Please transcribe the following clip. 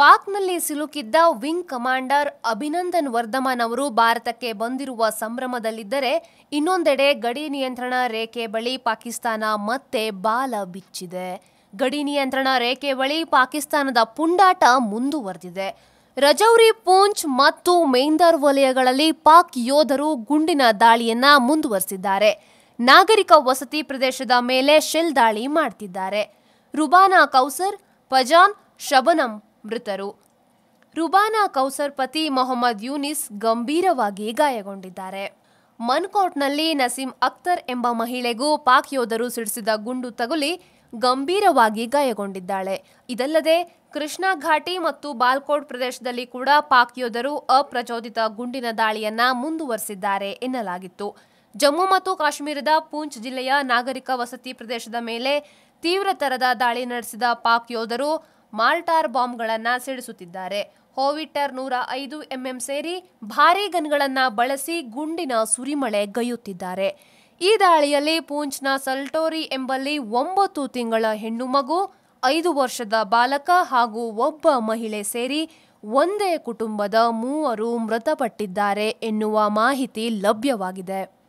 ಪಾಕ್ನಲ್ಲಿ ಸಿಲುಕಿದ್ದ wing commander Abhinandan Varthaman ಅವರು ಭಾರತಕ್ಕೆ ಬಂದಿರುವ ಸಂಭ್ರಮದಲ್ಲಿದ್ದರೆ ಇನ್ನೊಂದೆಡೆ ಗಡಿ ನಿಯಂತ್ರಣ ರೇಖೆ ಬಳಿ ಪಾಕಿಸ್ತಾನ ಮತ್ತೆ ಬಾಲ ಬಿಚ್ಚಿದೆ. ಗಡಿ ನಿಯಂತ್ರಣ ರೇಖೆ ಬಳಿ ಪಾಕಿಸ್ತಾನದ ಪುಂಡಾಟ ಮುಂದುವರೆದಿದೆ. ರಜೌರಿ, ಪೂಂಚ್ ಮತ್ತು ಮೇಂದರ್ ವಲಯಗಳಲ್ಲಿ ಪಾಕ್ ಯೋಧರು ಗುಂಡಿನ ದಾಳಿಯನ್ನ ಮುಂದುವರೆಸಿದ್ದಾರೆ. ನಾಗರಿಕ ವಸತಿ ಪ್ರದೇಶದ ಮೇಲೆ ಶೆಲ್ ದಾಳಿ ಮಾಡ್ತಿದ್ದಾರೆ. ರುಬಾನಾ ಕೌಸರ್ ಪಜಾನ್ ಶಬನಂ ಮೃತರು. ರುಬಾನಾ ಕೌಸರ್ ಪತಿ ಮೊಹಮ್ಮದ್ ಯೂನಿಸ್ ಗಂಭೀರವಾಗಿ ಗಾಯಗೊಂಡಿದ್ದಾರೆ. ಮನ್ಕೋಟ್ನಲ್ಲಿ ನಸೀಂ ಅಖ್ತರ್ ಎಂಬ ಮಹಿಳೆಗೂ ಪಾಕ್ ಯೋಧರು ಸಿಡಿಸಿದ ಗುಂಡು ತಗುಲಿ ಗಂಭೀರವಾಗಿ ಗಾಯಗೊಂಡಿದ್ದಾಳೆ. ಇದಲ್ಲದೆ ಕೃಷ್ಣಾ ಘಾಟಿ ಮತ್ತು ಬಾಲ್ಕೋಟ್ ಪ್ರದೇಶದಲ್ಲಿ ಕೂಡ ಪಾಕ್ ಯೋಧರು ಅಪ್ರಚೋದಿತ ಗುಂಡಿನ ದಾಳಿಯನ್ನ ಮುಂದುವರೆಸಿದ್ದಾರೆ ಎನ್ನಲಾಗಿತ್ತು. ಜಮ್ಮು ಮತ್ತು ಕಾಶ್ಮೀರದ ಪೂಂಚ್ ಜಿಲ್ಲೆಯ ನಾಗರಿಕ ವಸತಿ ಪ್ರದೇಶದ ಮೇಲೆ ತೀವ್ರತರದ ದಾಳಿ ನಡೆಸಿದ ಪಾಕ್ ಯೋಧರು ಮಾಲ್ಟಾರ್ ಬಾಂಬ್ಗಳನ್ನು ಸಿಡಿಸುತ್ತಿದ್ದಾರೆ. ಹೋವಿಟ್ಟರ್ ನೂರ ಐದು ಎಂಎಂ ಸೇರಿ ಭಾರೀ ಗನ್ಗಳನ್ನು ಬಳಸಿ ಗುಂಡಿನ ಸುರಿಮಳೆ ಗೈಯುತ್ತಿದ್ದಾರೆ ಈ ದಾಳಿಯಲ್ಲಿ ಪೂಂಚ್ನ ಸಲ್ಟೋರಿ ಎಂಬಲ್ಲಿ ಒಂಬತ್ತು ತಿಂಗಳ ಹೆಣ್ಣು ಮಗು, ಐದು ವರ್ಷದ ಬಾಲಕ ಹಾಗೂ ಒಬ್ಬ ಮಹಿಳೆ ಸೇರಿ ಒಂದೇ ಕುಟುಂಬದ ಮೂವರು ಮೃತಪಟ್ಟಿದ್ದಾರೆ ಎನ್ನುವ ಮಾಹಿತಿ ಲಭ್ಯವಾಗಿದೆ.